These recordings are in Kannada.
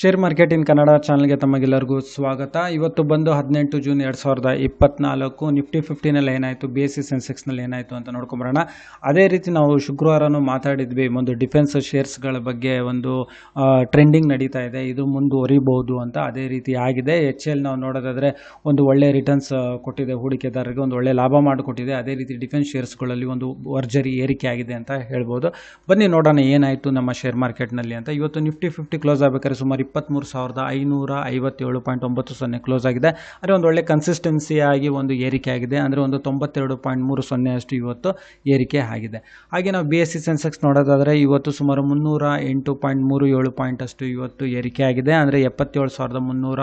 ಶೇರ್ ಮಾರ್ಕೆಟ್ ಇನ್ ಕನ್ನಡ ಚಾನಲ್ಗೆ ತಮಗೆಲ್ಲರಿಗೂ ಸ್ವಾಗತ. ಇವತ್ತು ಬಂದು ಹದಿನೆಂಟು ಜೂನ್ ಎರಡು ಸಾವಿರದ ಇಪ್ಪತ್ನಾಲ್ಕು ನಿಫ್ಟಿ ಫಿಫ್ಟಿನಲ್ಲಿ ಏನಾಯಿತು ಬಿ ಎಸ್ ಸಿ ಸೆನ್ಸೆಕ್ಸ್ನಲ್ಲಿ ಏನಾಯಿತು ಅಂತ ನೋಡ್ಕೊಂಬರೋಣ. ಅದೇ ರೀತಿ ನಾವು ಶುಕ್ರವಾರನೂ ಮಾತಾಡಿದ್ವಿ, ಒಂದು ಡಿಫೆನ್ಸ್ ಶೇರ್ಸ್ಗಳ ಬಗ್ಗೆ ಒಂದು ಟ್ರೆಂಡಿಂಗ್ ನಡೀತಾ ಇದೆ, ಇದು ಮುಂದುವರಿಬಹುದು ಅಂತ ಅದೇ ರೀತಿ ಆಗಿದೆ. ಎಚ್ ಎಲ್ ನಾವು ನೋಡೋದಾದರೆ ಒಂದು ಒಳ್ಳೆ ರಿಟರ್ನ್ಸ್ ಕೊಟ್ಟಿದೆ, ಹೂಡಿಕೆದಾರರಿಗೆ ಒಂದು ಒಳ್ಳೆ ಲಾಭ ಮಾಡಿಕೊಟ್ಟಿದೆ. ಅದೇ ರೀತಿ ಡಿಫೆನ್ಸ್ ಶೇರ್ಸ್ಗಳಲ್ಲಿ ಒಂದು ವರ್ಜರಿ ಏರಿಕೆ ಆಗಿದೆ ಅಂತ ಹೇಳ್ಬೋದು. ಬನ್ನಿ ನೋಡೋಣ ಏನಾಯಿತು ನಮ್ಮ ಶೇರ್ ಮಾರ್ಕೆಟ್ನಲ್ಲಿ ಅಂತ. ಇವತ್ತು ನಿಫ್ಟಿ ಫಿಫ್ಟಿ ಕ್ಲೋಸ್ ಆಗಬೇಕಾದ್ರೆ ಸುಮಾರು ಇಪ್ಪತ್ತ್ಮೂರು ಸಾವಿರದ ಐನೂರ ಐವತ್ತೇಳು ಪಾಯಿಂಟ್ ಒಂಬತ್ತು ಸೊನ್ನೆ ಕ್ಲೋಸ್ ಆಗಿದೆ. ಅಂದರೆ ಒಂದು ಒಳ್ಳೆ ಕನ್ಸಿಸ್ಟೆನ್ಸಿಯಾಗಿ ಒಂದು ಏರಿಕೆ ಆಗಿದೆ. ಅಂದರೆ ಒಂದು ತೊಂಬತ್ತೆರಡು ಪಾಯಿಂಟ್ ಮೂರು ಸೊನ್ನೆ ಅಷ್ಟು ಇವತ್ತು ಏರಿಕೆ ಆಗಿದೆ. ಹಾಗೆ ನಾವು ಬಿ ಎಸ್ ಸಿ ಸೆನ್ಸೆಕ್ಸ್ ನೋಡೋದಾದರೆ ಇವತ್ತು ಸುಮಾರು ಮುನ್ನೂರ ಎಂಟು ಪಾಯಿಂಟ್ ಮೂರು ಏಳು ಪಾಯಿಂಟ್ ಅಷ್ಟು ಇವತ್ತು ಏರಿಕೆ ಆಗಿದೆ. ಅಂದರೆ ಎಪ್ಪತ್ತೇಳು ಸಾವಿರದ ಮುನ್ನೂರ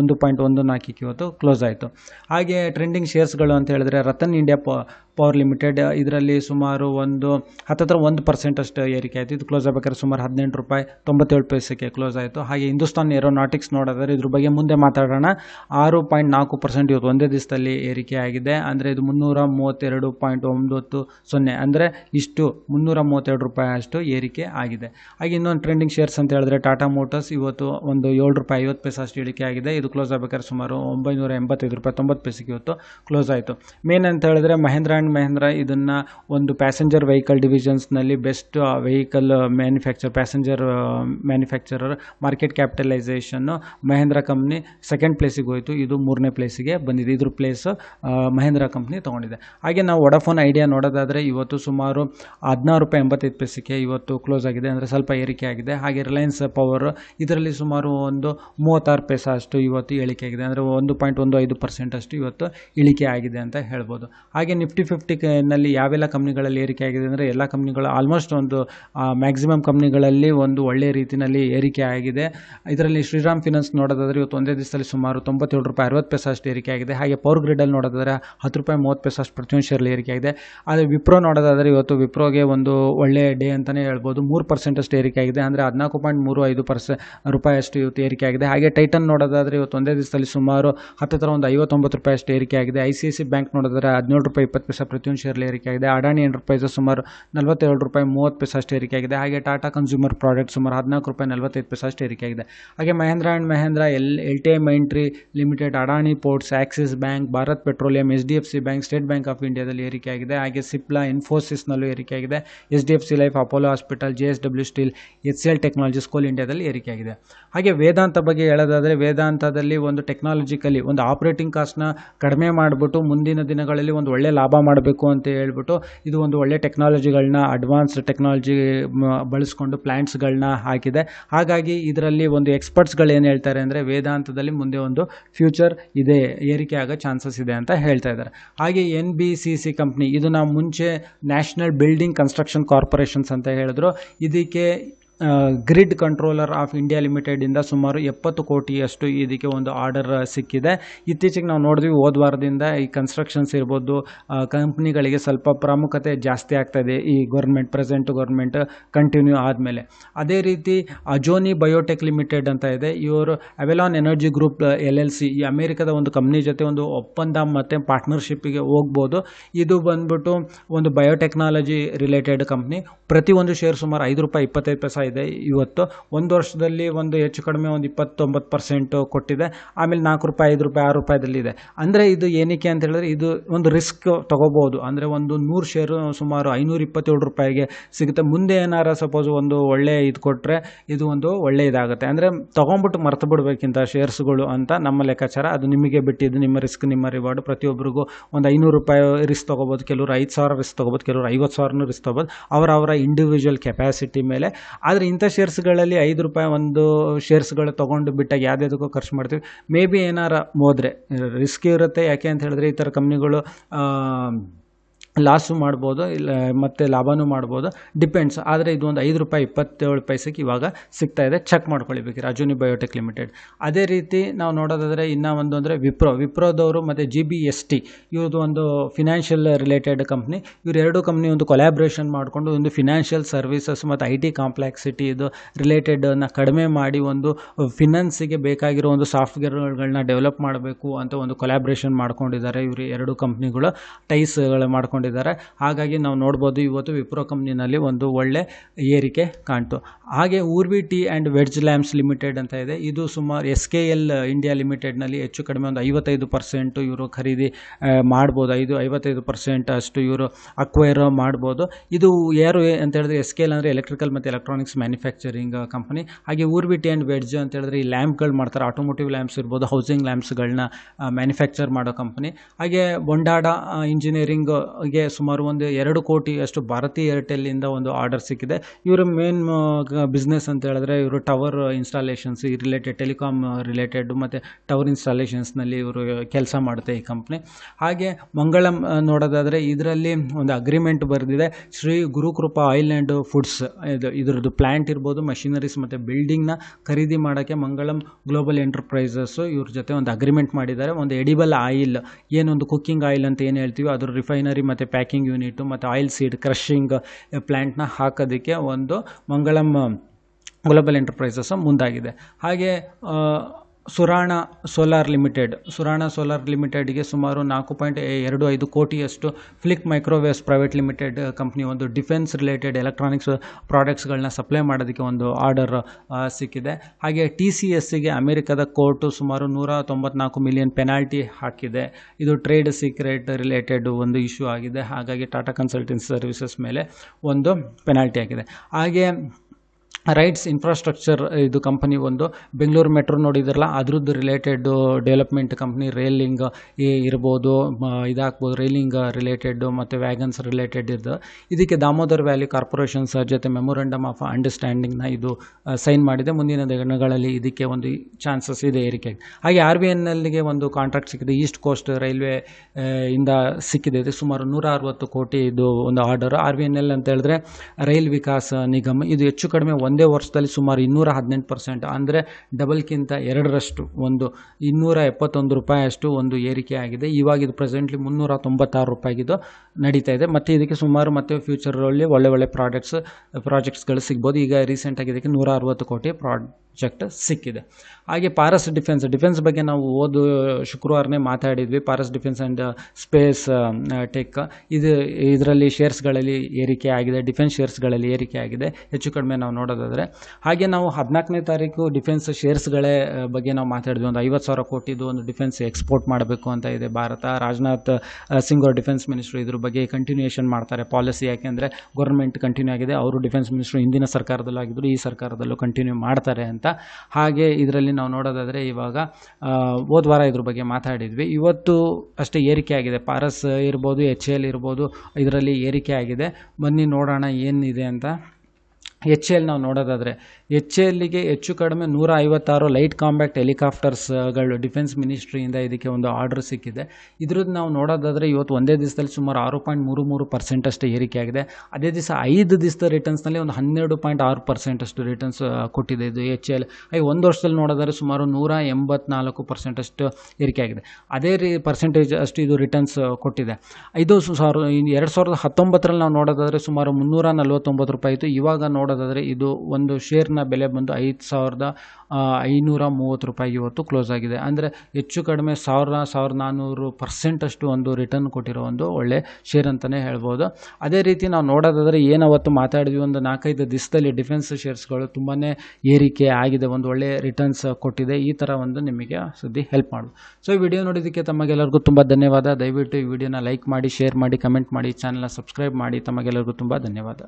ಒಂದು ಪಾಯಿಂಟ್ ಒಂದು ನಾಲ್ಕಕ್ಕೆ ಇವತ್ತು ಕ್ಲೋಸ್ ಆಯಿತು. ಹಾಗೆ ಟ್ರೆಂಡಿಂಗ್ ಶೇರ್ಸ್ಗಳು ಅಂತ ಹೇಳಿದ್ರೆ ರತನ್ ಇಂಡಿಯಾ ಪ ಪವರ್ ಲಿಮಿಟೆಡ್, ಇದರಲ್ಲಿ ಸುಮಾರು ಒಂದು, ಹತ್ತತ್ರ ಒಂದು ಪರ್ಸೆಂಟ್ ಅಷ್ಟು ಏರಿಕೆ ಆಯಿತು. ಇದು ಕ್ಲೋಸ್ ಆಗಬೇಕಾದ್ರೆ ಸುಮಾರು ಹದಿನೆಂಟು ರೂಪಾಯಿ, ತೊಂಬತ್ತೇಳು ಪೈಸೆಗೆ ಕ್ಲೋಸ್ ಆಯಿತು. ಹಾಗೆ ಹಿಂದೂಸ್ತಾನ್ ಏರೋನಾಟಿಕ್ಸ್ ನೋಡಿದ್ರೆ ಇದ್ರ ಬಗ್ಗೆ ಮುಂದೆ ಮಾತಾಡೋಣ. ಆರು ಪಾಯಿಂಟ್ ನಾಲ್ಕು ಪರ್ಸೆಂಟ್ ಇವತ್ತು ಒಂದೇ ದಿವಸದಲ್ಲಿ ಏರಿಕೆ ಆಗಿದೆ. ಅಂದರೆ ಇದು ಮುನ್ನೂರ ಮೂವತ್ತೆರಡು ಪಾಯಿಂಟ್ ಒಂಬತ್ತು ಸೊನ್ನೆ. ಅಂದರೆ ಇಷ್ಟು, ಮುನ್ನೂರ ಮೂವತ್ತೆರಡು ರೂಪಾಯಿ ಅಷ್ಟು ಏರಿಕೆ ಆಗಿದೆ. ಹಾಗೆ ಇನ್ನೊಂದು ಟ್ರೆಂಡಿಂಗ್ ಶೇರ್ಸ್ ಅಂತ ಹೇಳಿದ್ರೆ ಟಾಟಾ ಮೋಟರ್ಸ್ ಇವತ್ತು ಒಂದು ಏಳು ರೂಪಾಯಿ ಐವತ್ತು ಪೈಸೆ ಅಷ್ಟು ಇಳಿಕೆ ಆಗಿದೆ. ಇದು ಕ್ಲೋಸ್ ಆಗಬೇಕಾದ್ರೆ ಸುಮಾರು ಒಂಬೈನೂರ ಎಂಬತ್ತೈದು ರೂಪಾಯಿ ತೊಂಬತ್ತು ಪೈಸೆಗೆ ಇವತ್ತು ಕ್ಲೋಸ್ ಆಯಿತು. ಮೇನ್ ಅಂತ ಹೇಳಿದ್ರೆ ಮಹೇಂದ್ರ ಆ್ಯಂಡ್ ಮಹೇಂದ್ರ ಇದನ್ನು ಒಂದು passenger vehicle ಡಿವಿಷನ್ಸ್ನಲ್ಲಿ best vehicle manufacture passenger manufacturer market ಕ್ಯಾಪಿಟಲೈಸೇಷನ್ನು Mahindra company second ಪ್ಲೇಸಿಗೆ ಹೋಯಿತು. ಇದು ಮೂರನೇ ಪ್ಲೇಸಿಗೆ ಬಂದಿದೆ. ಇದ್ರ ಪ್ಲೇಸ್ ಮಹೇಂದ್ರ ಕಂಪ್ನಿ ತೊಗೊಂಡಿದೆ. ಹಾಗೆ ನಾವು ವಡಾಫೋನ್ ಐಡಿಯಾ ನೋಡೋದಾದರೆ ಇವತ್ತು ಸುಮಾರು ಹದಿನಾರು ರೂಪಾಯಿ ಎಂಬತ್ತೈದು ಪೈಸೆಗೆ ಇವತ್ತು ಕ್ಲೋಸ್ ಆಗಿದೆ. ಅಂದರೆ ಸ್ವಲ್ಪ ಏರಿಕೆ ಆಗಿದೆ. ಹಾಗೆ ರಿಲಯನ್ಸ್ ಪವರ್ ಇದರಲ್ಲಿ ಸುಮಾರು ಒಂದು ಮೂವತ್ತಾರು ಪೈಸೆ ಅಷ್ಟು ಇವತ್ತು ಇಳಿಕೆ ಆಗಿದೆ. ಅಂದರೆ ಒಂದು ಪಾಯಿಂಟ್ ಒಂದು ಐದು ಪರ್ಸೆಂಟ್ ಅಷ್ಟು ಇವತ್ತು ಇಳಿಕೆ ಆಗಿದೆ ಅಂತ ಹೇಳ್ಬೋದು. ಹಾಗೆ ನಿಫ್ಟಿ ಫಿಫ್ಟಿ ನಲ್ಲಿ ಯಾವೆಲ್ಲ ಕಂಪ್ನಿಗಳಲ್ಲಿ ಏರಿಕೆ ಆಗಿದೆ ಅಂದರೆ ಎಲ್ಲ ಕಂಪ್ನಿಗಳು ಆಲ್ಮೋಸ್ಟ್ ಒಂದು ಮ್ಯಾಕ್ಸಿಮಮ್ ಕಂಪ್ನಿಗಳಲ್ಲಿ ಒಂದು ಒಳ್ಳೆಯ ರೀತಿಯಲ್ಲಿ ಏರಿಕೆ ಆಗಿದೆ. ಇದರಲ್ಲಿ ಶ್ರೀರಾಮ್ ಫಿನಾನ್ಸ್ ನೋಡೋದಾದರೆ ಇವತ್ತು ಒಂದೇ ದಿವಸದಲ್ಲಿ ಸುಮಾರು ತೊಂಬತ್ತೇಳು ರೂಪಾಯಿ ಅರವತ್ತು ಪೈಸೆ ಅಷ್ಟು ಏರಿಕೆ ಆಗಿದೆ. ಹಾಗೆ ಪವರ್ ಗ್ರಿಡಲ್ಲಿ ನೋಡೋದಾದರೆ ಹತ್ತು ರೂಪಾಯಿ ಮೂವತ್ತು ಪೈಸೆ ಅಷ್ಟು ಪ್ರತಿಯೊಂದು ಶೇರಲ್ಲಿ ಏರಿಕೆ ಆಗಿದೆ. ಆದರೆ ವಿಪ್ರೋ ನೋಡೋದಾದರೆ ಇವತ್ತು ವಿಪ್ರೋಗೆ ಒಂದು ಒಳ್ಳೆಯ ಡೇ ಅಂತಲೇ ಹೇಳ್ಬೋದು. ಮೂರು ಪರ್ಸೆಂಟ್ ಅಷ್ಟು ಏರಿಕೆ ಆಗಿದೆ. ಅಂದರೆ ಹದಿನಾಲ್ಕು ಪಾಯಿಂಟ್ ಮೂರು ಐದು ಪರ್ಸೆ ರೂಪಾಯಿ ಅಷ್ಟು ಇವತ್ತು ಏರಿಕೆ ಆಗಿದೆ. ಹಾಗೆ ಟೈಟನ್ ನೋಡೋದಾದರೆ ಇವತ್ತು ಒಂದೇ ದಿವಸದಲ್ಲಿ ಸುಮಾರು ಹತ್ತಿರ ಒಂದು ಐವತ್ತೊಂಬತ್ತು ರೂಪಾಯಿ ಅಷ್ಟು ಏರಿಕೆ ಆಗಿದೆ. I C I C bank ನೋಡಿದ್ರೆ ಹದಿನೇಳು ರೂಪಾಯಿ ಇಪ್ಪತ್ತು ಪೈಸೆ ಪ್ರತಿಯೊಂದು ಶೇರ್ಲಿ ಏರಿಕೆ ಆಗಿದೆ. ಅಡಾನಿ ಎಂಟರ್ಪ್ರೈಸಸ್ ಸುಮಾರು ನಲವತ್ತೇಳು ರೂಪಾಯಿ ಮೂವತ್ತು ಪೈಸೆ ಅಷ್ಟು ಹಾಗೆ ಟಾಟಾ ಕನ್ಸ್ಯೂಮರ್ ಪ್ರಾಡಕ್ಟ್ ಸುಮಾರು ಹದಿನಾಲ್ಕು ರೂಪಾಯಿ ನಲವತ್ತೈದು ಪೈಸೆ ಅಷ್ಟು ಏರಿಕೆ ಆಗಿದೆ. ಹಾಗೆ Mahindra and Mahindra L L T I Mindtree limited Adani ports Axis bank Bharat petroleum H D F C bank state bank of ಇಂಡಿಯಾದಲ್ಲಿ ಏರಿಕೆ ಆಗಿದೆ. ಹಾಗೆ ಸಿಪ್ಲಾ ಇನ್ಫೋಸಿಸ್ನಲ್ಲೂ ಏರಿಕೆ ಆಗಿದೆ. H D F C life Apollo hospital J S W steel H C L technologies coal ಇಂಡಿಯಾದಲ್ಲಿ ಏರಿಕೆ ಆಗಿದೆ. ಹಾಗೆ ವೇದಾಂತ ಬಗ್ಗೆ ಹೇಳೋದಾದರೆ ವೇದಾಂತದಲ್ಲಿ ಒಂದು ಟೆಕ್ನಾಲಜಿಕಲಿ ಒಂದು ಆಪ್ರೇಟಿಂಗ್ ಕಾಸ್ಟ್ನ ಕಡಿಮೆ ಮಾಡಿಬಿಟ್ಟು ಮುಂದಿನ ದಿನಗಳಲ್ಲಿ ಒಂದು ಒಳ್ಳೆ ಲಾಭ ಮಾಡಬೇಕು ಅಂತ ಹೇಳ್ಬಿಟ್ಟು ಇದು ಒಂದು ಒಳ್ಳೆ ಟೆಕ್ನಾಲಜಿಗಳನ್ನ ಅಡ್ವಾನ್ಸ್ಡ್ ಟೆಕ್ನಾಲಜಿ ಬಳಸ್ಕೊಂಡು ಪ್ಲ್ಯಾಂಟ್ಸ್ಗಳನ್ನ ಹಾಕಿದೆ. ಹಾಗಾಗಿ ಇದರಲ್ಲಿ ಒಂದು ಎಕ್ಸ್ಪರ್ಟ್ಸ್ಗಳು ಏನು ಹೇಳ್ತಾರೆ ಅಂದರೆ ವೇದಾಂತದಲ್ಲಿ ಮುಂದೆ ಒಂದು ಫ್ಯೂಚರ್ ಇದೆ, ಏರಿಕೆ ಆಗೋ ಚಾನ್ಸಸ್ ಇದೆ ಅಂತ ಹೇಳ್ತಾ ಇದ್ದಾರೆ. ಹಾಗೆ N B C C company ಇದು ನಾವು ಮುಂಚೆ ನ್ಯಾಷನಲ್ ಬಿಲ್ಡಿಂಗ್ ಕನ್ಸ್ಟ್ರಕ್ಷನ್ ಕಾರ್ಪೊರೇಷನ್ಸ್ ಅಂತ ಹೇಳಿದ್ರು. ಇದಕ್ಕೆ ಗ್ರಿಡ್ ಕಂಟ್ರೋಲರ್ ಆಫ್ ಇಂಡಿಯಾ ಲಿಮಿಟೆಡಿಂದ ಸುಮಾರು ಎಪ್ಪತ್ತು ಕೋಟಿಯಷ್ಟು ಇದಕ್ಕೆ ಒಂದು ಆರ್ಡರ್ ಸಿಕ್ಕಿದೆ. ಇತ್ತೀಚೆಗೆ ನಾವು ನೋಡಿದ್ವಿ, ಹೋದ ವಾರದಿಂದ ಈ ಕನ್ಸ್ಟ್ರಕ್ಷನ್ಸ್ ಇರ್ಬೋದು ಕಂಪ್ನಿಗಳಿಗೆ ಸ್ವಲ್ಪ ಪ್ರಾಮುಖ್ಯತೆ ಜಾಸ್ತಿ ಆಗ್ತಾ ಇದೆ ಈ ಗೌರ್ಮೆಂಟ್ ಪ್ರೆಸೆಂಟ್ ಗೌರ್ಮೆಂಟ್ ಕಂಟಿನ್ಯೂ ಆದಮೇಲೆ. ಅದೇ ರೀತಿ ಅಜೋನಿ ಬಯೋಟೆಕ್ ಲಿಮಿಟೆಡ್ ಅಂತ ಇದೆ. ಇವರು Avalon energy group L L C ಈ ಅಮೇರಿಕದ ಒಂದು ಕಂಪ್ನಿ ಜೊತೆ ಒಂದು ಒಪ್ಪಂದ ಮತ್ತು ಪಾರ್ಟ್ನರ್ಶಿಪ್ಪಿಗೆ ಹೋಗ್ಬೋದು. ಇದು ಬಂದ್ಬಿಟ್ಟು ಒಂದು ಬಯೋಟೆಕ್ನಾಲಜಿ ರಿಲೇಟೆಡ್ ಕಂಪ್ನಿ ಪ್ರತಿಯೊಂದು ಶೇರ್ ಸುಮಾರು ಐದು ರೂಪಾಯಿ, ಇಪ್ಪತ್ತೈದು ಪೈಸೆ ಇದೆ ಇವತ್ತು. ಒಂದು ವರ್ಷದಲ್ಲಿ ಒಂದು ಹೆಚ್ಚು ಕಡಿಮೆ ಒಂದು ಇಪ್ಪತ್ತೊಂಬತ್ತು ಪರ್ಸೆಂಟು ಕೊಟ್ಟಿದೆ. ಆಮೇಲೆ ನಾಲ್ಕು ರೂಪಾಯಿ, ಐದು ರೂಪಾಯಿ, ಆರು ರೂಪಾಯಿದಲ್ಲಿ ಇದೆ. ಅಂದರೆ ಇದು ಏನಕ್ಕೆ ಅಂತ ಹೇಳಿದ್ರೆ ಇದು ಒಂದು ರಿಸ್ಕ್ ತೊಗೋಬೋದು. ಅಂದರೆ ಒಂದು ನೂರು ಶೇರು ಸುಮಾರು ಐನೂರ ಇಪ್ಪತ್ತೇಳು ರೂಪಾಯಿಗೆ ಸಿಗುತ್ತೆ. ಮುಂದೆ ಏನಾರ ಸಪೋಸ್ ಒಂದು ಒಳ್ಳೆ ಇದು ಕೊಟ್ಟರೆ ಇದು ಒಂದು ಒಳ್ಳೆ ಇದಾಗುತ್ತೆ. ಅಂದರೆ ತೊಗೊಂಬಿಟ್ಟು ಮರ್ತು ಬಿಡಬೇಕಿಂತ ಶೇರ್ಸ್ಗಳು ಅಂತ ನಮ್ಮ ಲೆಕ್ಕಾಚಾರ. ಅದು ನಿಮಗೆ ಬಿಟ್ಟಿದ್ದು, ನಿಮ್ಮ ರಿಸ್ಕ್ ನಿಮ್ಮ ರಿವಾರ್ಡ್ ಪ್ರತಿಯೊಬ್ಬರಿಗೂ ಒಂದು ಐನೂರು ರೂಪಾಯಿ ರಿಸ್ಕ್ ತೊಗೋಬೋದು, ಕೆಲವರು ಐದು ಸಾವಿರ ರಿಸ್ಕ್ ತೊಗೋಬೋದು, ಕೆಲವರು ಐವತ್ತು ಸಾವಿರನೂ ರಿಸ್ಕ್ ತೊಗೋಬೋದು. ಅವರವರ ಅವರ ಇಂಡಿವಿಜುವಲ್ ಕೆಪಾಸಿಟಿ ಮೇಲೆ. ಆದರೆ ಇಂಥ ಶೇರ್ಸ್ಗಳಲ್ಲಿ ಐದು ರೂಪಾಯಿ ಒಂದು ಶೇರ್ಸ್ಗಳು ತೊಗೊಂಡು ಬಿಟ್ಟಾಗ ಯಾವುದ್ಯಾವುದಕ್ಕೂ ಖರ್ಚು ಮಾಡ್ತೀವಿ. ಮೇ ಬಿ ಏನಾರ ಹೋದ್ರೆ ರಿಸ್ಕ್ ಇರುತ್ತೆ. ಯಾಕೆ ಅಂತ ಹೇಳಿದ್ರೆ ಈ ಥರ ಕಂಪ್ನಿಗಳು ಲಾಸು ಮಾಡ್ಬೋದು, ಇಲ್ಲ, ಮತ್ತು ಲಾಭವೂ ಮಾಡ್ಬೋದು ಡಿಪೆಂಡ್ಸ್ ಆದರೆ ಇದು ಒಂದು ಐದು ರೂಪಾಯಿ, ಇಪ್ಪತ್ತೇಳು ಪೈಸೆಗೆ ಇವಾಗ ಸಿಗ್ತಾ ಇದೆ. ಚೆಕ್ ಮಾಡ್ಕೊಳ್ಳಿ ಬೇಕಿದ್ರೆ ಅಜುನಿ ಬಯೋಟೆಕ್ ಲಿಮಿಟೆಡ್ ಅದೇ ರೀತಿ ನಾವು ನೋಡೋದಾದರೆ ಇನ್ನೂ ಒಂದು ಅಂದರೆ ವಿಪ್ರೋ ವಿಪ್ರೋದವರು ಮತ್ತು ಜಿ ಬಿ ಎಸ್ ಟಿ ಇವ್ರದ್ದು ಒಂದು ಫಿನಾನ್ಷಿಯಲ್ ರಿಲೇಟೆಡ್ ಕಂಪ್ನಿ ಇವ್ರು ಎರಡು ಕಂಪ್ನಿ ಒಂದು ಕೊಲ್ಯಾಬ್ರೇಷನ್ ಮಾಡಿಕೊಂಡು ಒಂದು ಫಿನಾನ್ಷಿಯಲ್ ಸರ್ವಿಸಸ್ ಮತ್ತು ಐ ಟಿ ಕಾಂಪ್ಲೆಕ್ಸಿಟಿ ಇದು ರಿಲೇಟೆಡನ್ನು ಕಡಿಮೆ ಮಾಡಿ ಒಂದು ಫಿನಾನ್ಸಿಗೆ ಬೇಕಾಗಿರೋ ಒಂದು ಸಾಫ್ಟ್ವೇರ್ಗಳನ್ನ ಡೆವಲಪ್ ಮಾಡಬೇಕು ಅಂತ ಒಂದು ಕೊಲ್ಯಾಬ್ರೇಷನ್ ಮಾಡ್ಕೊಂಡಿದ್ದಾರೆ ಇವರು ಎರಡು ಕಂಪ್ನಿಗಳು ಟೈಸ್ಗಳು ಮಾಡ್ಕೊಂಡಿದ್ದಾರೆ. ಮಾಡಿದ್ದಾರೆ. ಹಾಗಾಗಿ ನಾವು ನೋಡ್ಬೋದು ಇವತ್ತು ವಿಪ್ರೋ ಕಂಪ್ನಿನಲ್ಲಿ ಒಂದು ಒಳ್ಳೆ ಏರಿಕೆ ಕಾಣ್ತು. ಹಾಗೆ Urvi T and wedge lamps limited ಅಂತ ಇದೆ. ಇದು ಸುಮಾರು ಎಸ್ ಕೆ ಎಲ್ ಇಂಡಿಯಾ ಲಿಮಿಟೆಡ್ನಲ್ಲಿ ಹೆಚ್ಚು ಕಡಿಮೆ ಒಂದು ಐವತ್ತೈದು ಪರ್ಸೆಂಟು ಇವರು ಖರೀದಿ ಮಾಡ್ಬೋದು. ಐದು, ಐವತ್ತೈದು ಪರ್ಸೆಂಟ್ ಅಷ್ಟು ಇವರು ಅಕ್ವೈರ್ ಮಾಡ್ಬೋದು. ಇದು ಯಾರು ಅಂತ ಹೇಳಿದ್ರೆ ಎಸ್ ಕೆ ಎಲ್ ಅಂದರೆ ಎಲೆಕ್ಟ್ರಿಕಲ್ ಮತ್ತು ಎಲೆಕ್ಟ್ರಾನಿಕ್ಸ್ ಮ್ಯಾನುಫ್ಯಾಕ್ಚರಿಂಗ್ ಕಂಪನಿ ಹಾಗೆ ಊರ್ವಿ ಟೀ ಆ್ಯಂಡ್ ವೆಡ್ಜ್ ಅಂತ ಹೇಳಿದ್ರೆ ಈ ಲ್ಯಾಂಪ್ಗಳು ಮಾಡ್ತಾರೆ. ಆಟೋಮೋಟಿವ್ ಲ್ಯಾಂಪ್ಸ್ ಇರ್ಬೋದು ಹೌಸಿಂಗ್ ಲ್ಯಾಂಪ್ಸ್ಗಳನ್ನ ಮ್ಯಾನುಫ್ಯಾಕ್ಚರ್ ಮಾಡೋ ಕಂಪನಿ ಹಾಗೆ ಬೊಂಡಾಡ ಇಂಜಿನಿಯರಿಂಗ್ಗೆ ಸುಮಾರು ಒಂದು ಎರಡು ಕೋಟಿ ಅಷ್ಟು ಭಾರತಿ ಏರ್ಟೆಲ್ಲಿಂದ ಒಂದು ಆರ್ಡರ್ ಸಿಕ್ಕಿದೆ. ಇವರ ಮೇನ್ ಬಿಸ್ನೆಸ್ ಅಂತ ಹೇಳಿದ್ರೆ ಇವರು ಟವರ್ ಇನ್ಸ್ಟಾಲೇಷನ್ಸ್ ಈ ರಿಲೇಟೆಡ್ ಟೆಲಿಕಾಮ್ ರಿಲೇಟೆಡ್ ಮತ್ತು ಟವರ್ ಇನ್ಸ್ಟಾಲೇಷನ್ಸ್ನಲ್ಲಿ ಇವರು ಕೆಲಸ ಮಾಡುತ್ತೆ ಈ ಕಂಪ್ನಿ ಹಾಗೆ ಮಂಗಳಂ ನೋಡೋದಾದರೆ ಇದರಲ್ಲಿ ಒಂದು ಅಗ್ರಿಮೆಂಟ್ ಬರೆದಿದೆ. Shri Gurukripa oil and foods ಇದು, ಇದರದ್ದು ಪ್ಲ್ಯಾಂಟ್ ಇರ್ಬೋದು ಮಷಿನರೀಸ್ ಮತ್ತು ಬಿಲ್ಡಿಂಗ್ನ ಖರೀದಿ ಮಾಡೋಕ್ಕೆ ಮಂಗಳಂ ಗ್ಲೋಬಲ್ ಎಂಟರ್ಪ್ರೈಸಸ್ಸು ಇವ್ರ ಜೊತೆ ಒಂದು ಅಗ್ರಿಮೆಂಟ್ ಮಾಡಿದ್ದಾರೆ. ಒಂದು ಎಡಿಬಲ್ ಆಯಿಲ್ ಏನೊಂದು ಕುಕ್ಕಿಂಗ್ ಆಯಿಲ್ ಅಂತ ಏನು ಹೇಳ್ತೀವಿ, ಅದರ ರಿಫೈನರಿ ಮತ್ತು ಪ್ಯಾಕಿಂಗ್ ಯೂನಿಟು ಮತ್ತು ಆಯಿಲ್ ಸೀಡ್ ಕ್ರಷಿಂಗ್ ಪ್ಲ್ಯಾಂಟ್ನ ಹಾಕೋದಕ್ಕೆ ಒಂದು ಮಂಗಳಂ ಗ್ಲೋಬಲ್ ಎಂಟರ್ಪ್ರೈಸಸ್ ಮುಂದಾಗಿದೆ. ಹಾಗೆ Surana solar limited. Surana solar ಲಿಮಿಟೆಡ್ಗೆ ಸುಮಾರು ನಾಲ್ಕು ಪಾಯಿಂಟ್ ಎರಡು ಐದು ಕೋಟಿಯಷ್ಟು flick microwaves private limited company ಒಂದು ಡಿಫೆನ್ಸ್ ರಿಲೇಟೆಡ್ ಎಲೆಕ್ಟ್ರಾನಿಕ್ಸ್ ಪ್ರಾಡಕ್ಟ್ಸ್ಗಳನ್ನ ಸಪ್ಲೈ ಮಾಡೋದಕ್ಕೆ ಒಂದು ಆರ್ಡರ್ ಸಿಕ್ಕಿದೆ. ಹಾಗೆ ಟಿ ಸಿ ಎಸ್ಸಿಗೆ ಅಮೆರಿಕದ ಕೋರ್ಟು ಸುಮಾರು ನೂರ ತೊಂಬತ್ನಾಲ್ಕು ಮಿಲಿಯನ್ ಪೆನಾಲ್ಟಿ ಹಾಕಿದೆ. ಇದು ಟ್ರೇಡ್ ಸೀಕ್ರೆಟ್ ರಿಲೇಟೆಡ್ ಒಂದು ಇಶ್ಯೂ ಆಗಿದೆ. ಹಾಗಾಗಿ ಟಾಟಾ ಕನ್ಸಲ್ಟೆನ್ಸಿ ಸರ್ವಿಸಸ್ ಮೇಲೆ ಒಂದು ಪೆನಾಲ್ಟಿ ಆಗಿದೆ. ಹಾಗೆ ರೈಟ್ಸ್ ಇನ್ಫ್ರಾಸ್ಟ್ರಕ್ಚರ್ ಇದು ಕಂಪನಿ ಒಂದು. ಬೆಂಗಳೂರು ಮೆಟ್ರೋ ನೋಡಿದ್ರಲ್ಲ, ಅದ್ರದ್ದು ರಿಲೇಟೆಡ್ ಡೆವಲಪ್ಮೆಂಟ್ ಕಂಪ್ನಿ ರೈಲಿಂಗ್ ಇರ್ಬೋದು ಇದಾಗ್ಬೋದು ರೈಲಿಂಗ್ ರಿಲೇಟೆಡ್ ಮತ್ತು ವ್ಯಾಗನ್ಸ್ ರಿಲೇಟೆಡ್ ಇದು ಇದಕ್ಕೆ ದಾಮೋದರ್ ವ್ಯಾಲಿ ಕಾರ್ಪೊರೇಷನ್ಸ್ ಜೊತೆ ಮೆಮೊರಂಡಮ್ ಆಫ್ ಅಂಡರ್ಸ್ಟ್ಯಾಂಡಿಂಗ್ನ ಇದು ಸೈನ್ ಮಾಡಿದೆ. ಮುಂದಿನ ದಿನಗಳಲ್ಲಿ ಇದಕ್ಕೆ ಒಂದು ಚಾನ್ಸಸ್ ಇದೆ ಏರಿಕೆ. ಹಾಗೆ ಆರ್ ಬಿ ಎನ್ಎಲ್ಗೆ ಒಂದು ಕಾಂಟ್ರಾಕ್ಟ್ ಸಿಕ್ಕಿದೆ. ಈಸ್ಟ್ ಕೋಸ್ಟ್ ರೈಲ್ವೆ ಇಂದ ಸಿಕ್ಕಿದೆ. ಇದು ಸುಮಾರು ನೂರ ಅರವತ್ತು ಕೋಟಿ ಇದು ಒಂದು order R B N L ಅಂತ ಹೇಳಿದ್ರೆ ರೈಲ್ ವಿಕಾಸ್ ನಿಗಮ. ಇದು ಹೆಚ್ಚು ಕಡಿಮೆ ಒಂದೇ ವರ್ಷದಲ್ಲಿ ಸುಮಾರು ಇನ್ನೂರ ಹದಿನೆಂಟು ಪರ್ಸೆಂಟ್ ಅಂದರೆ ಡಬಲ್ಗಿಂತ ಎರಡರಷ್ಟು ಒಂದು ಇನ್ನೂರ ಎಪ್ಪತ್ತೊಂದು ರೂಪಾಯಿಯಷ್ಟು ಒಂದು ಏರಿಕೆ ಆಗಿದೆ. ಇವಾಗ ಇದು ಪ್ರೆಸೆಂಟ್ಲಿ ಮುನ್ನೂರ ತೊಂಬತ್ತಾರು ರೂಪಾಯಿಗಿದು ನಡೀತಾ ಇದೆ. ಮತ್ತು ಇದಕ್ಕೆ ಸುಮಾರು ಮತ್ತು ಫ್ಯೂಚರಲ್ಲಿ ಒಳ್ಳೆ ಒಳ್ಳೆ ಪ್ರಾಡಕ್ಟ್ಸ್ ಪ್ರಾಜೆಕ್ಟ್ಸ್ಗಳು ಸಿಗ್ಬೋದು. ಈಗ ರೀಸೆಂಟಾಗಿ ಇದಕ್ಕೆ ನೂರ ಅರವತ್ತು ಕೋಟಿ ಪ್ರಾಜೆಕ್ಟ್ ಸಿಕ್ಕಿದೆ. ಹಾಗೆ ಪಾರಸ್ ಡಿಫೆನ್ಸ್ ಡಿಫೆನ್ಸ್ ಬಗ್ಗೆ ನಾವು ಓದು ಶುಕ್ರವಾರನೇ ಮಾತಾಡಿದ್ವಿ. Paras defence and space tech ಇದು ಇದರಲ್ಲಿ ಶೇರ್ಸ್ಗಳಲ್ಲಿ ಏರಿಕೆ ಆಗಿದೆ ಡಿಫೆನ್ಸ್ ಶೇರ್ಸ್ಗಳಲ್ಲಿ ಏರಿಕೆ ಆಗಿದೆ. ಹೆಚ್ಚು ಕಡಿಮೆ ನಾವು ನೋಡೋದಾದರೆ. ಹಾಗೆ ನಾವು ಹದಿನಾಲ್ಕನೇ ತಾರೀಕು ಡಿಫೆನ್ಸ್ ಶೇರ್ಸ್ಗಳೇ ಆ, ಬಗ್ಗೆ ನಾವು ಮಾತಾಡಿದ್ವಿ. ಒಂದು ಐವತ್ತು ಸಾವಿರ ಕೋಟಿದು ಒಂದು ಡಿಫೆನ್ಸ್ ಎಕ್ಸ್ಪೋರ್ಟ್ ಮಾಡಬೇಕು ಅಂತ ಇದೆ ಭಾರತ. ರಾಜನಾಥ್ ಆ, ಸಿಂಗ್ ಅವರು ಡಿಫೆನ್ಸ್ ಮಿನಿಸ್ಟ್ರು ಇದ್ರ ಬಗ್ಗೆ ಕಂಟಿನ್ಯೂಯೇಷನ್ ಮಾಡ್ತಾರೆ. ಪಾಲಿಸಿ ಯಾಕೆಂದರೆ ಗೌರ್ಮೆಂಟ್ ಕಂಟಿನ್ಯೂ ಆಗಿದೆ. ಅವರು ಡಿಫೆನ್ಸ್ ಮಿನಿಸ್ಟ್ರು ಹಿಂದಿನ ಸರ್ಕಾರದಲ್ಲಾಗಿದ್ದರು ಈ ಸರ್ಕಾರದಲ್ಲೂ ಕಂಟಿನ್ಯೂ ಮಾಡ್ತಾರೆ ಅಂತ. ಹಾಗೆ ಇದರಲ್ಲಿ ನಾವು ನೋಡೋದಾದರೆ ಇವಾಗ ಹೋದ ವಾರ ಇದ್ರ ಬಗ್ಗೆ ಮಾತಾಡಿದ್ವಿ. ಇವತ್ತು ಅಷ್ಟೇ ಏರಿಕೆ ಆಗಿದೆ. ಪಾರಸ್ ಇರ್ಬೋದು, ಎಚ್ ಎಲ್ ಇರ್ಬೋದು, ಇದರಲ್ಲಿ ಏರಿಕೆ ಆಗಿದೆ. ಬನ್ನಿ ನೋಡೋಣ ಏನಿದೆ ಅಂತ. ಎಚ್ ಎಲ್ ನಾವು ನೋಡೋದಾದರೆ ಎಚ್ ಎಲ್ಗೆ ಹೆಚ್ಚು ಕಡಿಮೆ ನೂರ ಐವತ್ತಾರು ಲೈಟ್ ಕಾಂಬ್ಯಾಕ್ಟ್ ಹೆಲಿಕಾಪ್ಟರ್ಸ್ಗಳು ಡಿಫೆನ್ಸ್ ಮಿನಿಸ್ಟ್ರಿಯಿಂದ ಇದಕ್ಕೆ ಒಂದು ಆರ್ಡರ್ ಸಿಕ್ಕಿದೆ. ಇದ್ರದ್ದು ನಾವು ನೋಡೋದಾದರೆ ಇವತ್ತು ಒಂದೇ ದಿವಸದಲ್ಲಿ ಸುಮಾರು ಆರು ಪಾಯಿಂಟ್ ಮೂರು ಮೂರು ಪರ್ಸೆಂಟ್ ಅಷ್ಟು ಏರಿಕೆಯಾಗಿದೆ ಅದೇ ದಿವಸ ಐದು ದಿವಸದ ರಿಟರ್ನ್ಸ್ನಲ್ಲಿ ಒಂದು ಹನ್ನೆರಡು ಪಾಯಿಂಟ್ ಆರು ಪರ್ಸೆಂಟ್ ಅಷ್ಟು ರಿಟರ್ನ್ಸ್ ಕೊಟ್ಟಿದೆ ಇದು ಎಚ್ ಎಲ್ ಐ ಒಂದು ವರ್ಷದಲ್ಲಿ ನೋಡೋದಾದ್ರೆ ಸುಮಾರು ನೂರ ಎಂಬತ್ನಾಲ್ಕು ಪರ್ಸೆಂಟ್ ಅಷ್ಟು ಏರಿಕೆಯಾಗಿದೆ ಅದೇ ರೀ ಪರ್ಸೆಂಟೇಜ್ ಅಷ್ಟು ಇದು ರಿಟರ್ನ್ಸ್ ಕೊಟ್ಟಿದೆ. ಇದು ಸಾವಿರ ಎರಡು ಸಾವಿರದ ಹತ್ತೊಂಬತ್ತರಲ್ಲಿ ನಾವು ನೋಡೋದಾದರೆ ಸುಮಾರು ಮುನ್ನೂರ ನಲ್ವತ್ತೊಂಬತ್ತು ರೂಪಾಯಿ ಇತ್ತು. ಇವಾಗ ನೋಡೋದಾದರೆ ಇದು ಒಂದು ಶೇರ್ನ ಬೆಲೆ ಬಂದು ಐದು ಸಾವಿರದ ಐನೂರ ಮೂವತ್ತು ರೂಪಾಯಿ ಇವತ್ತು ಕ್ಲೋಸ್ ಆಗಿದೆ. ಅಂದರೆ ಹೆಚ್ಚು ಕಡಿಮೆ ಸಾವಿರ, ಸಾವಿರದ ನಾನ್ನೂರು ಪರ್ಸೆಂಟಷ್ಟು ಒಂದು ರಿಟರ್ನ್ ಕೊಟ್ಟಿರೋ ಒಂದು ಒಳ್ಳೆ ಶೇರ್ ಅಂತಲೇ ಹೇಳ್ಬೋದು. ಅದೇ ರೀತಿ ನಾವು ನೋಡೋದಾದರೆ ಏನಾವತ್ತು ಮಾತಾಡಿದ್ವಿ, ಒಂದು ನಾಲ್ಕೈದು ದಿವಸದಲ್ಲಿ ಡಿಫೆನ್ಸ್ ಶೇರ್ಸ್ಗಳು ತುಂಬಾ ಏರಿಕೆ ಆಗಿದೆ, ಒಂದು ಒಳ್ಳೆ ರಿಟರ್ನ್ಸ್ ಕೊಟ್ಟಿದೆ. ಈ ಥರ ಒಂದು ನಿಮಗೆ ಸುದ್ದಿ ಹೆಲ್ಪ್ ಮಾಡು. ಸೊ, ಈ ವಿಡಿಯೋ ನೋಡಿದ್ದಕ್ಕೆ ತಮಗೆಲ್ಲರಿಗೂ ತುಂಬ ಧನ್ಯವಾದ. ದಯವಿಟ್ಟು ಈ ವಿಡಿಯೋನ ಲೈಕ್ ಮಾಡಿ, ಶೇರ್ ಮಾಡಿ, ಕಮೆಂಟ್ ಮಾಡಿ, ಚಾನಲ್ನ ಸಬ್ಸ್ಕ್ರೈಬ್ ಮಾಡಿ. ತಮಗೆಲ್ಲರಿಗೂ ತುಂಬ ಧನ್ಯವಾದ.